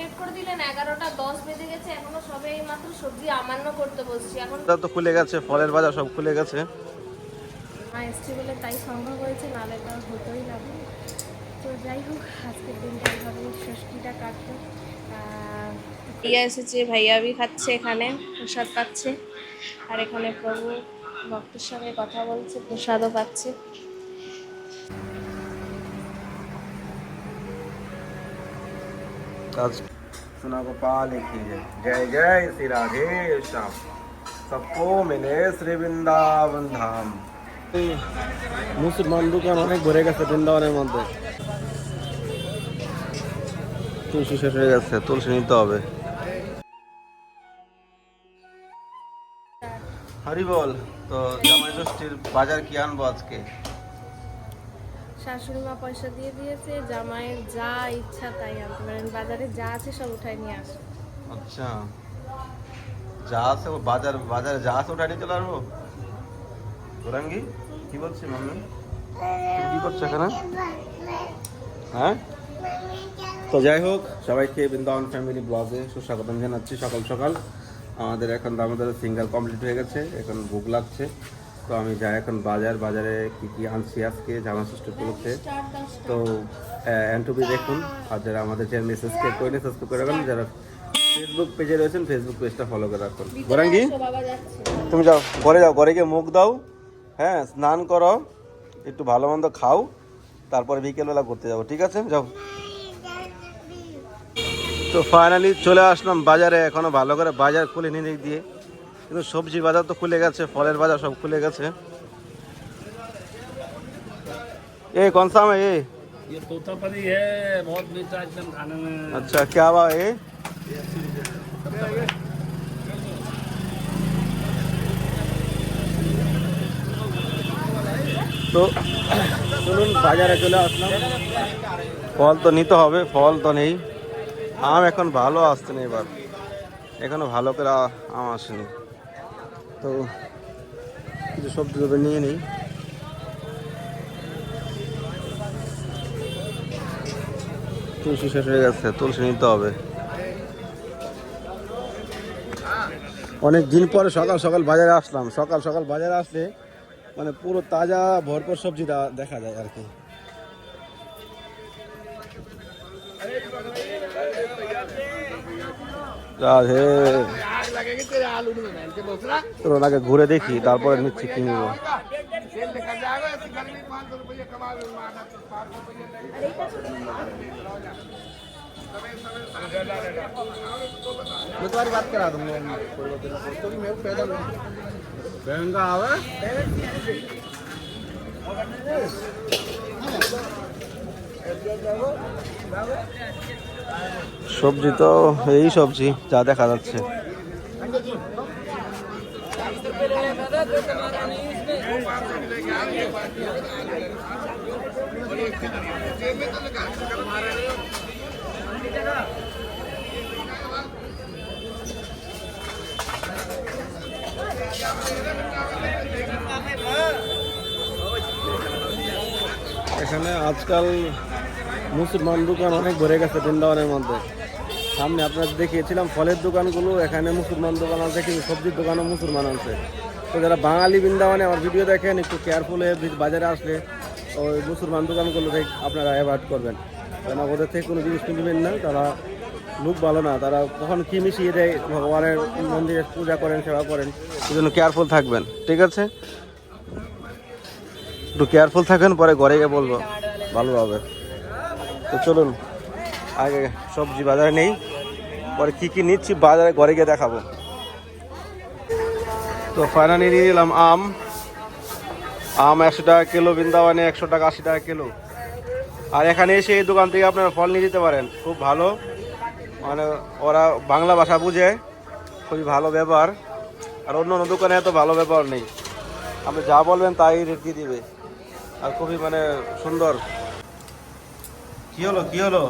Late করে দিলেন এগারোটা দশ বেজে গেছে এখনও সবে মাত্র সবজি আমান্য করতে বসছি। এখন এটা তো খুলে গেছে ফলের বাজার সব খুলে গেছে। মা এসছি বলে তাই সম্ভব হয়েছে নাহলে তো আর হতোই না তো যাই হোক আজকের দিনটা এইভাবে ষষ্ঠীটা কাটবে আর ভাইয়া এসেছে ভাইয়া বি খাচ্ছে এখানে প্রসাদ পাচ্ছে। আর এখানে প্রভু ভক্তের সঙ্গে কথা বলছে প্রসাদও পাচ্ছে। आज सुना गोपाल की जय जय जय श्री राधे श्याम सबको मिले শ্রী বৃন্দাবন ধাম মুসলমান দোকান অনেক ভরে গেছে বৃন্দাবনের মধ্যে তুলসী শেষ হয়ে গেছে তুলসী নিতে হবে হরি বল তো জামাই ষষ্ঠীর বাজার কি আনবো আজকে শাশুড়ি মা পয়সা দিয়ে দিয়েছে, জামাইয়ের যা ইচ্ছা তাই আনতে পারেন। বাজারে যা আছে সব উঠাই নিয়ে আসে আচ্ছা। যা আছে বাজার, বাজারে যা আছে ওটা নিয়ে চলে আসব? গোরাঙ্গি, কি বলছি মাম্মি? কি করছ এখানে? হ্যাঁ? তো যাই হোক, সবাইকে বৃন্দাবন ফ্যামিলি ব্লগে সুস্বাগতম জানাচ্ছি সকাল সকাল। আমাদের এখন আমাদের সিঙ্গাল কমপ্লিট হয়ে গেছে, এখন ভোগ লাগছে। তো আমি যাই এখন বাজার বাজারে কি কি আনছি আজকে জামা ষষ্ঠী উপলক্ষে। তো এনটুবি দেখুন আর যারা আমাদের চ্যানেল সাবস্ক্রাইব করে সাবস্ক্রাইব করে রাখুন। যারা ফেসবুক পেজে রয়েছেন ফেসবুক পেজটা ফলো করে রাখুন। গোরাঙ্গি তুমি যাও ঘরে যাও ঘরে গিয়ে মুখ দাও হ্যাঁ স্নান করো একটু ভালো মন্দ খাও তারপরে বিকেলবেলা ঘুরতে যাব ঠিক আছে? যাও। তো ফাইনালি চলে আসলাম বাজারে এখনও ভালো করে বাজার খুলে নিয়ে দিয়ে। কিন্তু সবজি বাজার তো খুলে গেছে ফলের বাজার সব খুলে গেছে ए कौन सा है ये ये तोतापरी है बहुत मीठा एकदम खाने में अच्छा क्या हुआ ये তো চলুন বাজারে চলে আসলাম ফল তো নিতে হবে ফল তো নেই আম এখন ভালো আসছে না এবার এখনো ভালো করে আ- আম আসেনি তো কিছু সবজি টবজি নিয়ে নিই। তুলসী শেষ হয়ে গেছে, তুলসী নিতে হবে। অনেক দিন পরে সকাল সকাল বাজারে আসলাম। সকাল সকাল বাজারে আসলে মানে পুরো তাজা, ভরপুর সবজি দেখা যায় আর কি। রাধে आग लगेगी तेरे आलू में बहन के दूसरा তো ওনাকে ঘুরে দেখি তারপরে নিচ্ছি কি নিব तेल लेकर जाएगा ऐसी गर्मी पाँच सौ रुपये कमा लो आधा सौ पाँच सौ रुपये मैं तुम्हारी बात करा दूंगा तो भी मेरे को पैदल महंगा आवे সবজি তো এই সবজি যা দেখা যাচ্ছে এখানে আজকাল মুসলমান দোকান অনেক ভরে গেছে বৃন্দাবনের মধ্যে। সামনে আপনার দেখিয়েছিলাম ফলের দোকানগুলো, এখানে মুসলমান দোকান আছে, কিন্তু সবজির দোকানও মুসলমান আছে। তো যারা বাঙালি বৃন্দাবনে আমার ভিডিও দেখেন, একটু কেয়ারফুল হয়ে বাজারে আসলে ওই মুসলমান দোকানগুলো থেকে আপনারা অ্যাভয়েড করবেন। কেন ওদের থেকে কোনো জিনিস কিনবেন না, তারা লোক ভালো না, তারা কখন কী মিশিয়ে দেয়, ভগবানের মন্দিরে পূজা করেন, সেবা করেন, এই জন্য কেয়ারফুল থাকবেন, ঠিক আছে? একটু কেয়ারফুল থাকেন, পরে ঘরে গিয়ে বলব, ভালো হবে। তো চলুন, আগে সবজি বাজারে নেই, পরে কি কি নিচ্ছি, বাজারে ঘরে গিয়ে দেখাবো। তো ফাইনালি নিয়ে নিলাম আম। আম একশো টাকা কিলো, বৃন্দাবনে একশো টাকা, আশি টাকা কিলো। আর এখানে এসে এই দোকান থেকে আপনারা ফল নিয়ে যেতে পারেন। খুব ভালো। মানে ওরা বাংলা ভাষা বুঝে। খুবই ভালো ব্যবহার। আর অন্য অন্য দোকানে এত ভালো ব্যবহার নেই। আপনি যা বলবেন তাই রেট দিয়ে দিবে। আর খুবই মানে সুন্দর। কি হলো কি হলো?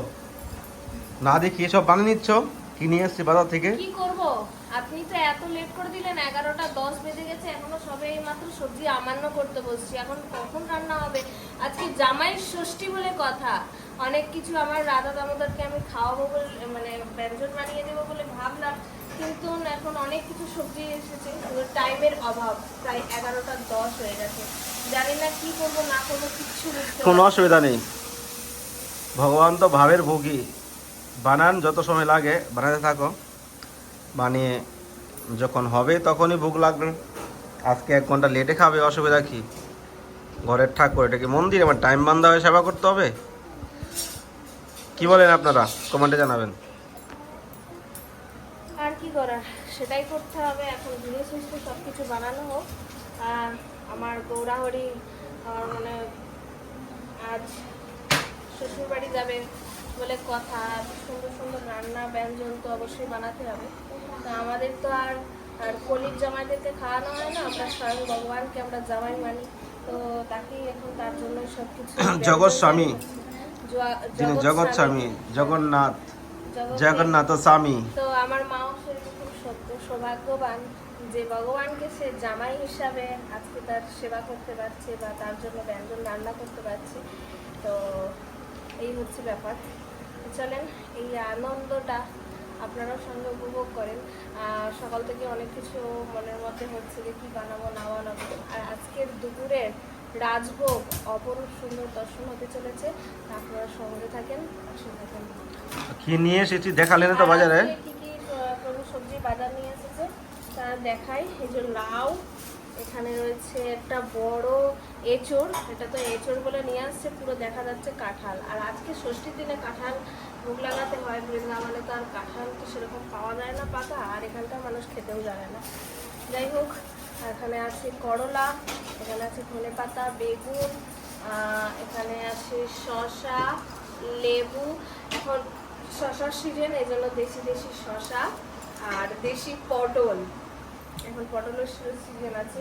না দেখি এসব বানিয়ে নিচ্ছ? কি নিয়ে এসছি বাজার থেকে? কি করব? আপনি তো এত লেট করে দিলেন এগারোটা দশ বেজে গেছে এখনও সবে মাত্র সবজি আমান্য করতে বসছি। এখন কখন রান্না হবে? আজকে জামাই ষষ্ঠী বলে কথা। অনেক কিছু আমার রাধা দামোদরকে আমি খাওয়াবো বলে মানে ব্যঞ্জন বানিয়ে দেবো বলে ভাবলাম। কিন্তু এখন অনেক কিছু সবজি এসেছে টাইমের অভাব। প্রায় এগারোটা দশ হয়ে গেছে। জানি না কি করব না করব কিচ্ছু কোনো অসুবিধা নেই। ভগবান তো ভাবের ভোগী। বানান যত সময় লাগে বানাতে থাকো। বানিয়ে যখন হবে তখনই ভোগ লাগবে। আজকে এক ঘণ্টা লেটে খাবে, অসুবিধা কি? ঘরের ঠাকুর, এটা কি মন্দির? আমার টাইম বান্ধা হয়ে সেবা করতে হবে? কি বলেন আপনারা? কমেন্টে জানাবেন। আর কি করার? সেটাই করতে হবে, এখন ধীরে সুস্থে সব কিছু বানানো হোক। আর আমার গৌরাহরি, আমার মানে আজ শ্বশুর বাড়ি যাবে। বলে কথা সুন্দর সুন্দর রান্না ব্যঞ্জন তো অবশ্যই বানাতে হবে। তা আমাদের তো আর আর কলির জামাইদেরকে খাওয়ানো হয় না আমরা স্বয়ং ভগবানকে আমরা জামাই মানি। তো তাকেই এখন তার জন্য সব কিছু জগৎ স্বামী। যিনি জগৎ স্বামী জগন্নাথ জগন্নাথ স্বামী। তো আমার মাও সেরকম সত্য সৌভাগ্যবান যে ভগবানকে সে জামাই হিসাবে আজকে তার সেবা করতে পারছে বা তার জন্য ব্যঞ্জন রান্না করতে পারছে। তো এই হচ্ছে ব্যাপার। চলেন এই আনন্দটা আপনারাও সঙ্গে উপভোগ করেন। সকাল থেকে অনেক কিছু মনের মধ্যে হচ্ছে যে কী বানাবো না বানাবো। আর আজকের দুপুরের রাজভোগ অপরূপ সুন্দর দর্শন হতে চলেছে। আপনারা সঙ্গে থাকেন পাশে থাকেন। কি নিয়ে এসেছি দেখালেন তো বাজারে? কি কি প্রভু সবজি বাজার নিয়ে এসেছে তা দেখাই। এই যে লাউ এখানে রয়েছে একটা বড় এঁচড়, এটা তো এঁচড় বলে নিয়ে আসছে, পুরো দেখা যাচ্ছে কাঁঠাল। আর আজকে ষষ্ঠীর দিনে কাঁঠাল ভোগ লাগাতে হয়, বৃন্দাবনে তো আর কাঁঠাল তো সেরকম পাওয়া যায় না পাকা, আর এখানকার মানুষ খেতেও জানে না। যাই হোক, এখানে আছে করলা, এখানে আছে ধনে পাতা বেগুন এখানে আছে শসা, লেবু। এখন শশার সিজন এই জন্য দেশি দেশি শশা আর দেশি পটল। এখন পটলের সিজন আছে।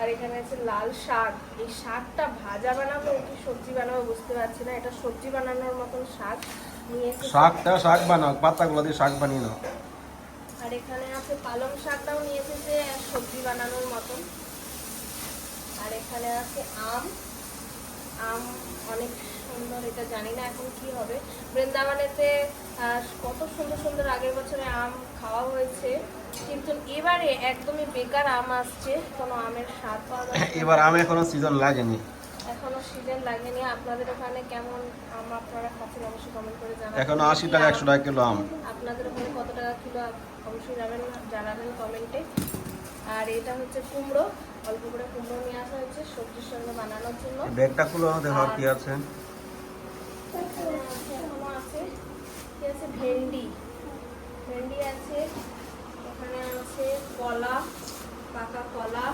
আর এখানে আছে লাল শাক। এই শাকটা ভাজা বানাবো কি সবজি বানাবো বুঝতে পারছি না। এটা সবজি বানানোর মতন শাক। নিয়ে শাকটা শাক বানাও পাতাগুলো দিয়ে শাক বানিয়ে নাও। আর এখানে আছে পালং শাকটাও নিয়ে এসেছে সবজি বানানোর মতন। আর এখানে আছে আম। আম অনেক সুন্দর এটা জানি না এখন কি হবে। বৃন্দাবনেতে কত সুন্দর সুন্দর আগের বছরে আম খাওয়া হয়েছে কিন্তু এবারে একদমই বেকার আম আসছে কোনো আমের স্বাদ পাওয়া এবার আমি এখনও সিজন লাগেনি। এখনও সিজন লাগেনি। আপনাদের ওখানে কেমন আম আপনারা খাচ্ছেন অবশ্যই কমেন্ট করে জানাবেন। এখনও আশি টাকা একশো টাকা কিলো আম। আপনাদের ওখানে কত টাকা কিলো অবশ্যই যাবেন জানাবেন কমেন্টে আর এটা হচ্ছে কুমড়ো। অল্প করে কুমড়ো নিয়ে আসা হয়েছে সবজির সঙ্গে বানানোর জন্য। ব্যাগটা খুলো দেখো কি আছে? আছে কি আছে ভেন্ডি। ভেন্ডি আছে এখানে আছে কলা পাকা কলা।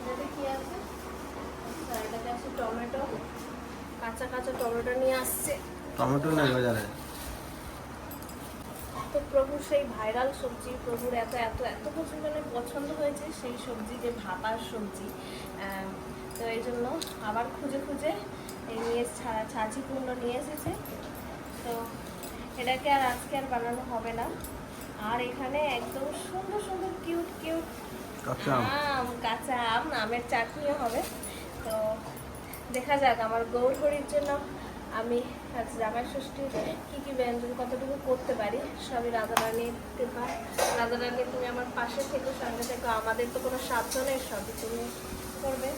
এটাতে কি আছে? আচ্ছা এটাতে আছে টমেটো। কাঁচা কাঁচা টমেটো নিয়ে আসছে। টমেটো নেই বাজারে তো প্রভুর সেই ভাইরাল সবজি প্রভুর এত এত এত পরিমাণে পছন্দ হয়েছে সেই সবজি যে ভাপার সবজি। তো এই জন্য আবার খুঁজে খুঁজে নিয়ে ছা- ছাঁচি কুমড়ো নিয়ে এসেছে। তো এটাকে আর আজকে আর বানানো হবে না। আর এখানে একদম সুন্দর সুন্দর কিউট কিউট আম। কাঁচা আম আমের চাটনিও হবে। তো দেখা যাক আমার গৌরহরির জন্য আমি আজ জামাই ষষ্ঠীর কী কী ব্যঞ্জন কতটুকু করতে পারি সবই রাধারানীর কৃপা। রাধারানী তুমি আমার পাশে থেকে সঙ্গে থেকো। আমাদের তো কোনো সাধ্য নেই সবই তুমি করবে।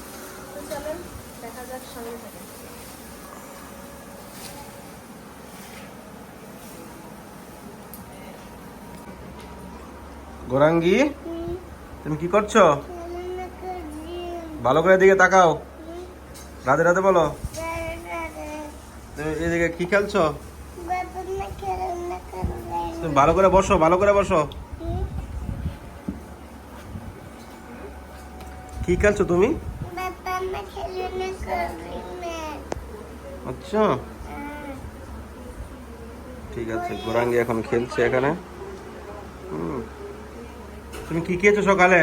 তো চলেন দেখা যাক সঙ্গে থেকে। গোরাঙ্গি, তুমি কি করছ? ভালো করে দিকে তাকাও। রাধে রাধে বলো। তুমি এদিকে কি খেলছো? তুমি ভালো করে বসো, ভালো করে বসো। কি খেলছো তুমি? আচ্ছা। ঠিক আছে, গোরাঙ্গি এখন খেলছে এখানে। হুম। তুমি কি খেয়েছো সকালে?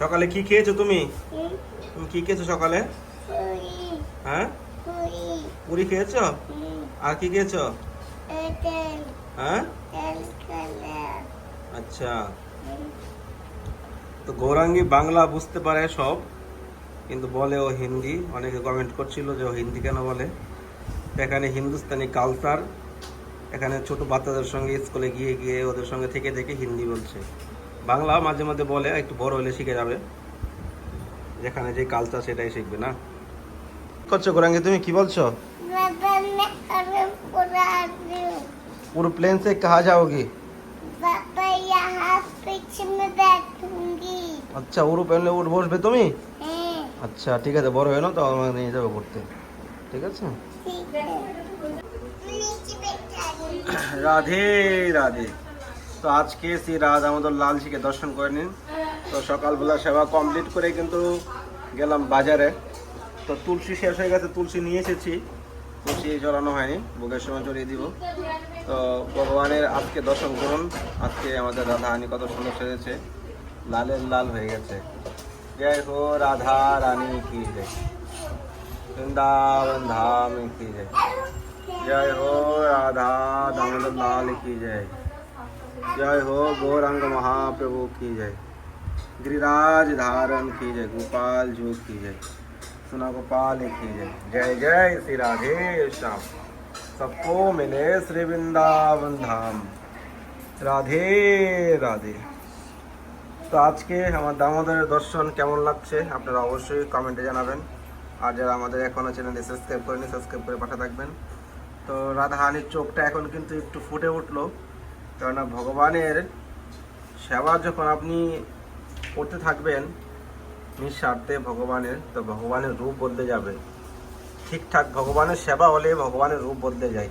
সকালে কি খেয়েছো তুমি? তুমি কি খেয়েছো সকালে? হ্যাঁ? পুরি খেয়েছো? আর কি খেয়েছো? হ্যাঁ? আচ্ছা। তো গৌরাঙ্গী বাংলা বুঝতে পারে সব, কিন্তু বলে ও হিন্দি। অনেকে কমেন্ট করছিল যে ও হিন্দি কেন বলে? এখানে হিন্দুস্তানি কালচার এখানে ছোট বাচ্চাদের সঙ্গে স্কুলে গিয়ে গিয়ে ওদের সঙ্গে থেকে থেকে হিন্দি বলছে। বাংলা মাঝে মাঝে বলে একটু বড় হলে শিখে যাবে। যেখানে যে কালচার সেটাই শিখবে না? করছ গোরাঙ্গি তুমি কি বলছো? পুরো প্লেন সে কাহা যাওগি আচ্ছা ওর প্লেনে উঠ বসবে তুমি? হ্যাঁ। আচ্ছা ঠিক আছে বড় হয়ে নাও তো আমাকে নিয়ে যাবে ঘুরতে। ঠিক আছে। রাধে রাধে। তো আজকে শ্রী রাধা আমাদের লালজিকে দর্শন করে নিন। তো সকালবেলা সেবা কমপ্লিট করে কিন্তু গেলাম বাজারে। তো তুলসী শেষ হয়ে গেছে, তুলসী নিয়ে এসেছি। তুলসী জড়ানো হয়নি বুকের সময় জড়িয়ে দিব। তো ভগবানের আজকে দর্শন করুন। আজকে আমাদের রাধা হানি কত সুন্দর সেজেছে। লালের লাল হয়ে গেছে। জয় হো রাধা রানী কি জয়। বৃন্দাবন ধাম কি জয়। जय हो राधा दामोदर लाल की जय जय हो गौरंग महाप्रभु की जय गिरिराज धारण की जय गोपाल जो की जय सुना गोपाल की जय जय जय श्री राधे श्याम सबको मिले श्री वृंदावन धाम রাধে রাধে তো আজকে আমার দামোদরের দর্শন কেমন লাগছে আপনারা অবশ্যই কমেন্টে জানাবেন আর যারা আমাদের এখনও চ্যানেলটি সাবস্ক্রাইব করেনি সাবস্ক্রাইব করে পাঠা থাকবেন তো রাধাহানির চোখটা এখন কিন্তু একটু ফুটে উঠল। কেননা ভগবানের সেবা যখন আপনি করতে থাকবেন, নিঃস্বার্থে ভগবানের, তো ভগবানের রূপ বদলে যাবে। ঠিকঠাক ভগবানের সেবা হলে ভগবানের রূপ বদলে যায়।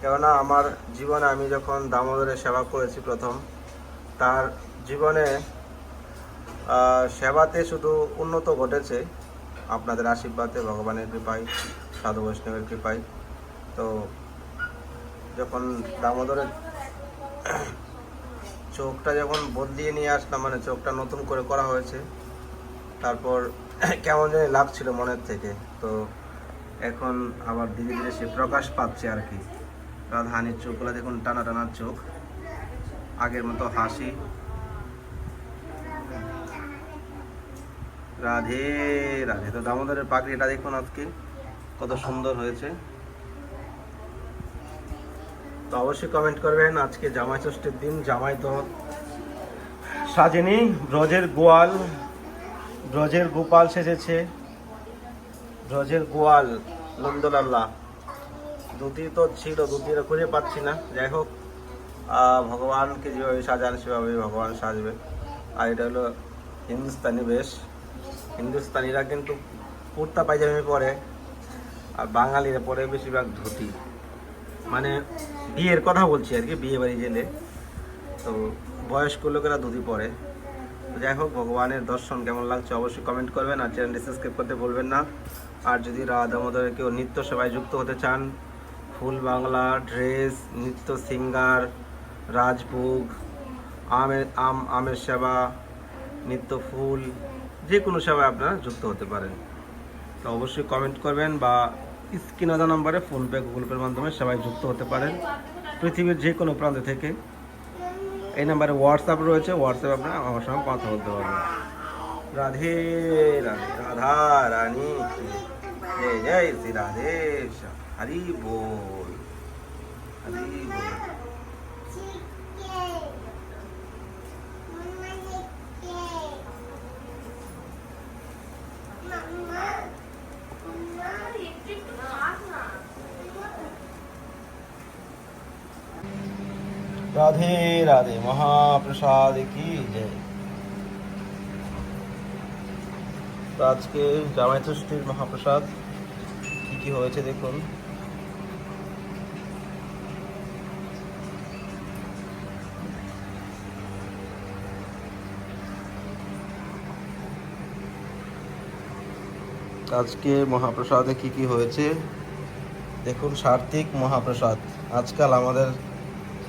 কেননা আমার জীবনে আমি যখন দামোদরের সেবা করেছি প্রথম, তার জীবনে সেবাতে শুধু উন্নত ঘটেছে। আপনাদের আশীর্বাদে ভগবানের কৃপায়, সাধু বৈষ্ণবের কৃপায়। তো যখন দামোদরের চোখটা যখন বদলিয়ে নিয়ে আসলাম মানে চোখটা নতুন করে করা হয়েছে, তারপর কেমন জানি লাগছিল মনের থেকে। তো এখন আবার ধীরে ধীরে সে প্রকাশ পাচ্ছে আর কি। রাধাহানির চোখগুলো দেখুন, টানা টানার চোখ, আগের মতো হাসি। রাধে রাধে। তো দামোদরের পাগড়িটা দেখুন আজকে, কত সুন্দর হয়েছে। তো অবশ্যই কমেন্ট করবেন। আজকে জামাই ষষ্ঠীর দিন, জামাই তো সাজেনি। ব্রজের গোয়াল, ব্রজের গোপাল সেজেছে। ব্রজের গোয়াল, নন্দলাল্লা। দুটি তো ছিল দুটির খুঁজে পাচ্ছি না। যাই হোক ভগবানকে যেভাবে সাজান সেভাবে ভগবান সাজবে। আর এটা হলো হিন্দুস্তানি বেশ। হিন্দুস্তানিরা কিন্তু কুর্তা পায়জামি পরে, আর বাঙালিরা পরে বেশিরভাগ ধুতি। মানে বিয়ের কথা বলছি আর কি, বিয়ে বাড়ি গেলে তো বয়স্ক লোকেরা ধুতি পরে। তো যাই হোক, ভগবানের দর্শন কেমন লাগছে অবশ্যই কমেন্ট করবেন আর চ্যানেলটি সাবস্ক্রাইব করতে ভুলবেন না। আর যদি রাধা দামোদরে কেউ নৃত্য সেবায় যুক্ত হতে চান, ফুল বাংলা ড্রেস নৃত্য সিঙ্গার, রাজভোগ, আমের, আম, আমের সেবা, নিত্য ফুল, যে কোনো সেবায় আপনারা যুক্ত হতে পারেন। তো অবশ্যই কমেন্ট করবেন বা স্ক্রিন আদা নাম্বারে ফোনপে গুগল পের মাধ্যমে সবাই যুক্ত হতে পারেন। পৃথিবীর যে কোনো প্রান্ত থেকে। এই নাম্বারে হোয়াটসঅ্যাপ রয়েছে। হোয়াটসঅ্যাপ আপনারা আমার সঙ্গে কথা বলতে পারবেন। রাধে রাধে, রাধা, রানী। জয় জয় শ্রী রাধে হরি বল। হরি বল। রাধে রাধে মহাপ্রসাদ, কি জয়। আজকে জামাই ষষ্ঠীর মহাপ্রসাদ, কি কি হয়েছে দেখুন। আজকে মহাপ্রসাদে কি কি হয়েছে, দেখুন সার্থিক মহাপ্রসাদ। আজকাল আমাদের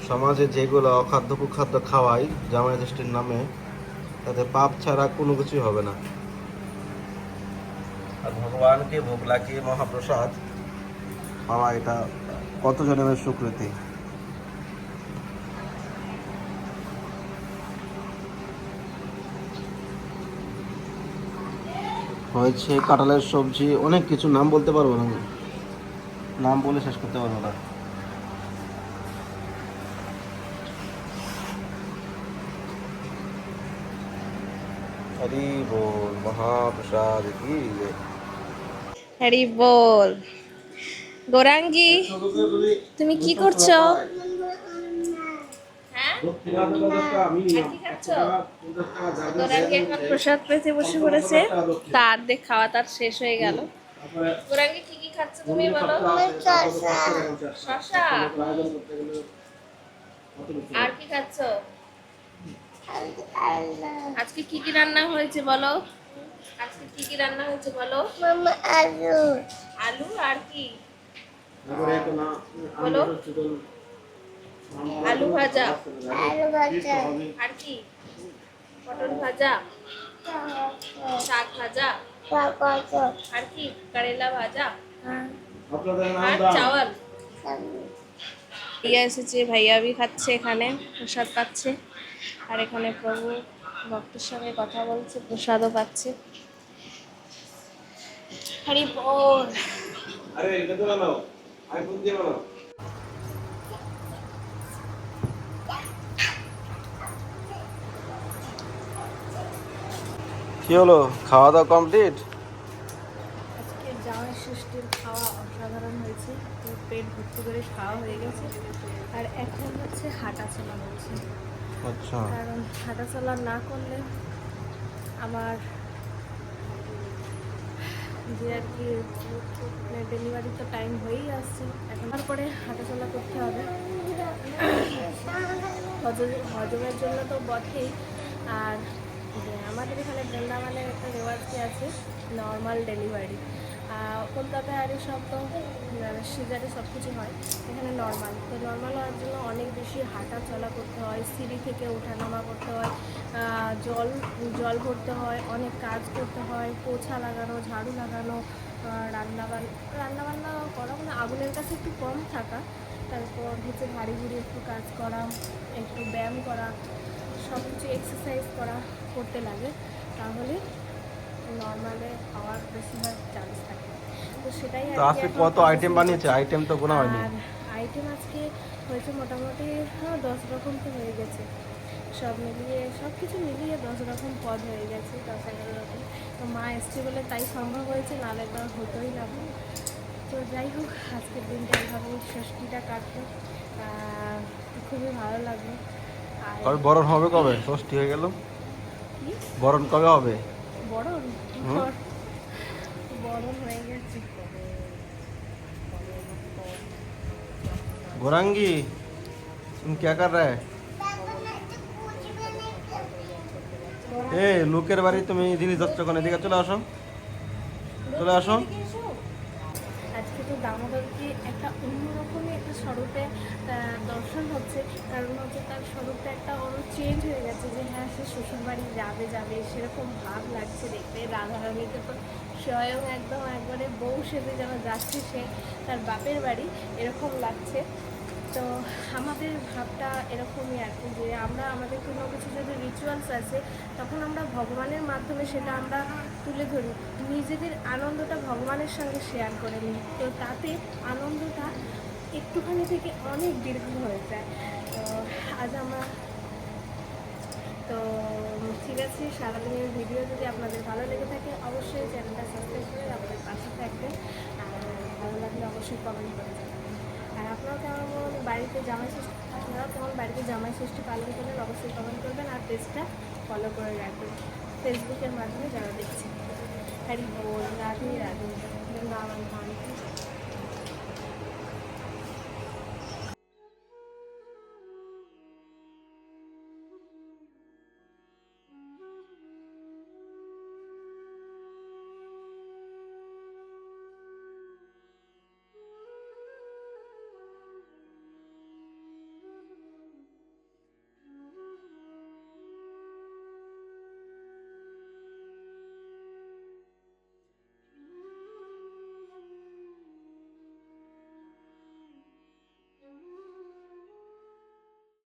সমাজে যেগুলো অখাদ্য কুখাদ্য খাওয়াই জামাই নামে, তাতে পাপ ছাড়া কোনো কিছুই হবে না। আর ভগবানকে ভোগ লাগিয়ে মহাপ্রসাদ পাওয়া এটা কত জনের সুকৃতি? হয়েছে কাঁঠালের সবজি, অনেক কিছু। নাম বলতে পারব না নাম বলে শেষ করতে পারব না। হরি বল মহাপ্রসাদ কি হ্যারি বল গৌরাঙ্গি তুমি কি করছ? হ্যাঁ? প্রসাদ পেতে বসে পড়েছে। তার দেখ খাওয়া তার শেষ হয়ে গেল। গৌরাঙ্গি কি কি খাচ্ছ তুমি বলো? শশা। আর কি খাচ্ছ? আজকে কি কি রান্না হয়েছে বলো? আজকে কি কি রান্না হয়েছে বলো? মামা আলু। আলু আর কি? বলো। আলু ভাজা। আলু ভাজা। আর কি? পটল ভাজা। শাক ভাজা। আর কি? করেলা ভাজা। আর চাওয়াল। ভাইয়া এসেছে ভাইয়া বি খাচ্ছে এখানে প্রসাদ পাচ্ছে। আর এখানে প্রভু ভক্তের সঙ্গে কথা বলছে প্রসাদও পাচ্ছে। হরি বল। আরে এটা তো বানাও। আইফোন দিয়ে বানাও। কি হলো? খাওয়া দাওয়া কমপ্লিট আজকে জামাই ষষ্ঠীর খাওয়া অসাধারণ হয়েছে। পেট ভর্তি করে খাওয়া হয়ে গেছে। আর এখন হচ্ছে হাঁটা চলা হচ্ছে। আচ্ছা। কারণ হাঁটা চলা না করলে আমার যে আর কি ডেলিভারি তো টাইম হয়েই আসছে। এখন তারপরে হাঁটা চলা করতে হবে। হজম- হজমের জন্য তো বটেই। আর আমাদের এখানে বৃন্দাবনের একটা রেওয়াজ কি আছে? নর্মাল ডেলিভারি কলকাতায় আর সব তো সিজারে সব কিছু হয়, এখানে নর্মাল তো নর্মাল হওয়ার জন্য অনেক বেশি হাঁটা চলা করতে হয়, সিঁড়ি থেকে ওঠানামা করতে হয় জল জল ভরতে হয়, অনেক কাজ করতে হয়, পোছা লাগানো, ঝাড়ু লাগানো রান্না রান্নাবান্না করা মানে আগুনের কাছে একটু কম থাকা, তারপর হচ্ছে ভারী ভুড়ি একটু কাজ করা, একটু ব্যায়াম করা, সব কিছু এক্সারসাইজ করা করতে লাগে, তাহলে নর্মালে হওয়ার বেশিরভাগ চান্স থাকে। তো সেটাই তো আজকে কত আইটেম বানিয়েছে? আইটেম তো গোনা হয়নি। আইটেম আজকে হয়েছে মোটামুটি হ্যাঁ দশ রকম তো হয়ে গেছে। সব মিলিয়ে সব কিছু মিলিয়ে দশ রকম পদ হয়ে গেছে দশ এগারো রকম। তো মা এসছে বলে তাই সম্ভব হয়েছে নাহলে আর হতোই না। তো যাই হোক আজকের দিনটা এইভাবে ষষ্ঠীটা কাটলো। খুবই ভালো লাগল। আর বরণ হবে কবে? ষষ্ঠী হয়ে গেল। বরণ কবে হবে? বড়ন হুম। বড়ন হয়ে গেছে गोरंगी तुम क्या कर रहा है এ লোকের বাড়ি তুমি জিনিস যাচ্ছ কেন এদিকে চলে আসো চলে আসো আজকে তো দামোদরকে একটা অন্যরকমই একটা স্বরূপে দর্শন হচ্ছে। কারণ হচ্ছে তার স্বরূপটা একটা অন্য চেঞ্জ হয়ে গেছে যে হ্যাঁ সে শ্বশুরবাড়ি যাবে যাবে, সেরকম ভাব লাগছে দেখতে। রাধারানীকে তো স্বয়ং একদম একবারে বউ সেজে যেন যাচ্ছে সে, তার বাপের বাড়ি, এরকম লাগছে। তো আমাদের ভাবটা এরকমই আর কি, যে আমরা, আমাদের কোনো কিছু যদি রিচুয়ালস আছে, তখন আমরা ভগবানের মাধ্যমে সেটা আমরা তুলে ধরি। নিজেদের আনন্দটা ভগবানের সঙ্গে শেয়ার করে নিই। তো তাতে আনন্দটা একটুখানি থেকে অনেক দীর্ঘ হয়ে যায়। তো আজ আমার তো ঠিক আছে, সারাদিনের ভিডিও যদি আপনাদের ভালো লেগে থাকে, অবশ্যই চ্যানেলটা সাবস্ক্রাইব করে আমাদের পাশে থাকবেন। আর ভালো লাগলে অবশ্যই কমেন্ট করে আর আপনারা কেমন বাড়িতে জামাই ষষ্ঠী আপনারাও কেমন বাড়িতে জামাই ষষ্ঠী পালন করবেন, অবশ্যই কমেন্ট করবেন। আর পেজটা ফলো করে রাখবেন। ফেসবুকের মাধ্যমে যারা দেখছেন। হ্যারি বল, রাধে রাধে।